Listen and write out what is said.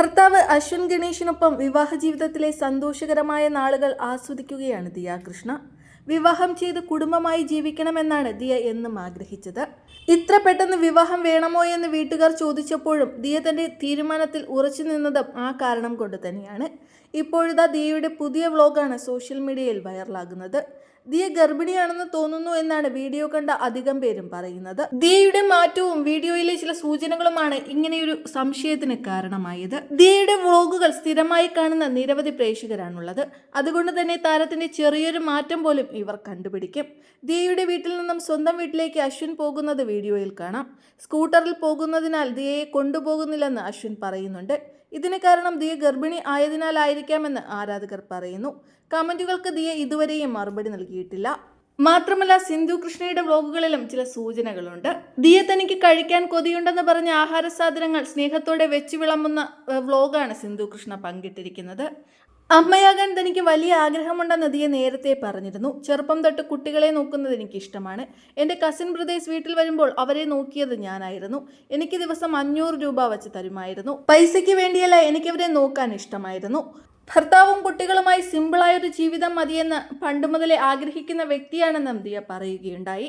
ഭർത്താവ് അശ്വിൻ ഗണേഷിനൊപ്പം വിവാഹ ജീവിതത്തിലെ സന്തോഷകരമായ നാളുകൾ ആസ്വദിക്കുകയാണ് ദിയ കൃഷ്ണ വിവാഹം ചെയ്ത് കുടുംബമായി ജീവിക്കണമെന്നാണ് ദിയ എന്നും ആഗ്രഹിച്ചത്. ഇത്ര പെട്ടെന്ന് വിവാഹം വേണമോ എന്ന് വീട്ടുകാർ ചോദിച്ചപ്പോഴും ദിയ തന്റെ തീരുമാനത്തിൽ ഉറച്ചു നിന്നതും ആ കാരണം കൊണ്ട് തന്നെയാണ്. ഇപ്പോഴിതാ ദിയയുടെ പുതിയ വ്ലോഗാണ് സോഷ്യൽ മീഡിയയിൽ വൈറലാകുന്നത്. ദിയ ഗർഭിണിയാണെന്ന് തോന്നുന്നു എന്നാണ് വീഡിയോ കണ്ട അധികം പേരും പറയുന്നത്. ദിയയുടെ മാറ്റവും വീഡിയോയിലെ ചില സൂചനകളുമാണ് ഇങ്ങനെയൊരു സംശയത്തിന് കാരണമായത്. ദിയയുടെ വ്ളോഗുകൾ സ്ഥിരമായി കാണുന്ന നിരവധി പ്രേക്ഷകരാണുള്ളത്. അതുകൊണ്ട് തന്നെ താരത്തിന്റെ ചെറിയൊരു മാറ്റം പോലും ഇവർ കണ്ടുപിടിക്കും. ദിയയുടെ വീട്ടിൽ നിന്നും സ്വന്തം വീട്ടിലേക്ക് അശ്വിൻ പോകുന്നത് വീഡിയോയിൽ കാണാം. സ്കൂട്ടറിൽ പോകുന്നതിനാൽ ദിയയെ കൊണ്ടുപോകുന്നില്ലെന്ന് അശ്വിൻ പറയുന്നുണ്ട്. ഇതിന് കാരണം ദിയ ഗർഭിണി ആയതിനാലായിരിക്കാമെന്ന് ആരാധകർ പറയുന്നു. കമന്റുകൾക്ക് ദിയ ഇതുവരെയും മറുപടി നൽകിയിട്ടില്ല. മാത്രമല്ല സിന്ധു കൃഷ്ണയുടെ വ്ലോഗുകളിലും ചില സൂചനകളുണ്ട്. ദിയ തനിക്ക് കഴിക്കാൻ കൊതിയുണ്ടെന്ന് പറഞ്ഞ ആഹാര സാധനങ്ങൾ സ്നേഹത്തോടെ വെച്ച് വിളമ്പുന്ന വ്ലോഗാണ് സിന്ധു കൃഷ്ണ പങ്കിട്ടിരിക്കുന്നത്. അമ്മയാകാൻ തനിക്ക് വലിയ ആഗ്രഹമുണ്ടെന്ന് ദിയ നേരത്തെ പറഞ്ഞിരുന്നു. ചെറുപ്പം തൊട്ട് കുട്ടികളെ നോക്കുന്നത് എനിക്ക് ഇഷ്ടമാണ്. എന്റെ കസിൻ ബ്രദേഴ്സ് വീട്ടിൽ വരുമ്പോൾ അവരെ നോക്കിയത് ഞാനായിരുന്നു. എനിക്ക് ദിവസം അഞ്ഞൂറ് രൂപ വച്ച് തരുമായിരുന്നു. പൈസയ്ക്ക് വേണ്ടിയല്ല എനിക്കവരെ നോക്കാൻ ഇഷ്ടമായിരുന്നു. ഭർത്താവും കുട്ടികളുമായി സിമ്പിളായൊരു ജീവിതം മതിയെന്ന് പണ്ടുമുതലേ ആഗ്രഹിക്കുന്ന വ്യക്തിയാണെന്നും ദിയ പറയുകയുണ്ടായി.